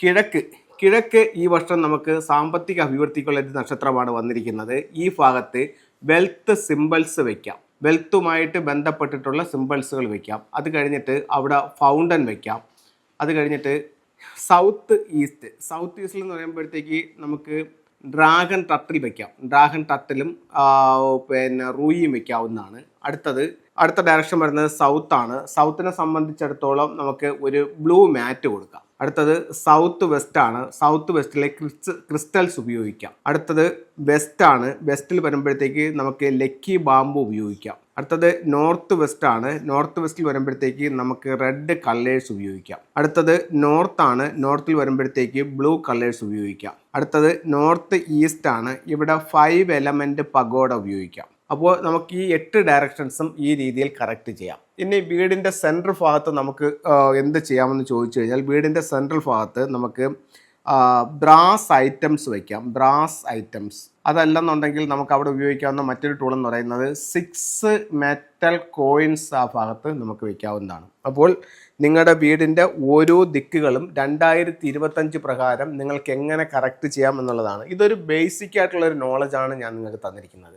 കിഴക്ക് കിഴക്ക് ഈ വർഷം നമുക്ക് സാമ്പത്തിക അഭിവൃദ്ധിക്കുള്ള ഒരു നക്ഷത്രമാണ് വന്നിരിക്കുന്നത്. ഈ ഭാഗത്ത് വെൽത്ത് സിമ്പിൾസ് വയ്ക്കാം വെൽത്തുമായിട്ട് ബന്ധപ്പെട്ടിട്ടുള്ള സിമ്പിൾസുകൾ വയ്ക്കാം അത് കഴിഞ്ഞിട്ട് അവിടെ ഫൗണ്ടൻ വയ്ക്കാം അത് കഴിഞ്ഞിട്ട് സൗത്ത് ഈസ്റ്റ് സൗത്ത് ഈസ്റ്റിൽ എന്ന് പറയുമ്പോഴത്തേക്ക് നമുക്ക് ഡ്രാഗൺ ടട്ടിൽ വയ്ക്കാം ഡ്രാഗൺ ടട്ടിലും പിന്നെ റൂയിയും വയ്ക്കാവുന്നതാണ് അടുത്തത് അടുത്ത ഡയറക്ഷൻ വരുന്നത് സൗത്താണ് സൗത്തിനെ സംബന്ധിച്ചിടത്തോളം നമുക്ക് ഒരു ബ്ലൂ മാറ്റ് കൊടുക്കാം. അടുത്തത് സൗത്ത് വെസ്റ്റ് ആണ്. സൗത്ത് വെസ്റ്റിലെ ക്രിസ് ക്രിസ്റ്റൽസ് ഉപയോഗിക്കാം. അടുത്തത് വെസ്റ്റ് ആണ്. വെസ്റ്റിൽ വരുമ്പോഴത്തേക്ക് നമുക്ക് ലക്കി ബാമ്പു ഉപയോഗിക്കാം. അടുത്തത് നോർത്ത് വെസ്റ്റ് ആണ്. നോർത്ത് വെസ്റ്റിൽ വരുമ്പോഴത്തേക്ക് നമുക്ക് റെഡ് കളേഴ്സ് ഉപയോഗിക്കാം. അടുത്തത് നോർത്ത് ആണ്. നോർത്തിൽ വരുമ്പോഴത്തേക്ക് ബ്ലൂ കളേഴ്സ് ഉപയോഗിക്കാം. അടുത്തത് നോർത്ത് ഈസ്റ്റ് ആണ്. ഇവിടെ ഫൈവ് എലമെന്റ് പഗോഡ ഉപയോഗിക്കാം. അപ്പോൾ നമുക്ക് ഈ എട്ട് ഡയറക്ഷൻസും ഈ രീതിയിൽ കറക്റ്റ് ചെയ്യാം. ഇനി വീടിന്റെ സെൻട്രൽ ഭാഗത്ത് നമുക്ക് എന്ത് ചെയ്യാമെന്ന് ചോദിച്ചു കഴിഞ്ഞാൽ വീടിന്റെ സെൻട്രൽ ഭാഗത്ത് നമുക്ക് ബ്രാസ് ഐറ്റംസ് വയ്ക്കാം ബ്രാസ് ഐറ്റംസ് അതല്ലെന്നുണ്ടെങ്കിൽ നമുക്ക് അവിടെ ഉപയോഗിക്കാവുന്ന മറ്റൊരു ടൂൾ എന്ന് പറയുന്നത് സിക്സ് മെറ്റൽ കോയിൻസ് ആ ഭാഗത്ത് നമുക്ക് വയ്ക്കാവുന്നതാണ് അപ്പോൾ നിങ്ങളുടെ വീടിന്റെ ഓരോ ദിക്കുകളും രണ്ടായിരത്തി ഇരുപത്തഞ്ച് പ്രകാരം നിങ്ങൾക്ക് എങ്ങനെ കറക്റ്റ് ചെയ്യാം എന്നുള്ളതാണ്. ഇതൊരു ബേസിക് ആയിട്ടുള്ള ഒരു നോളജാണ് ഞാൻ നിങ്ങൾക്ക് തന്നിരിക്കുന്നത്.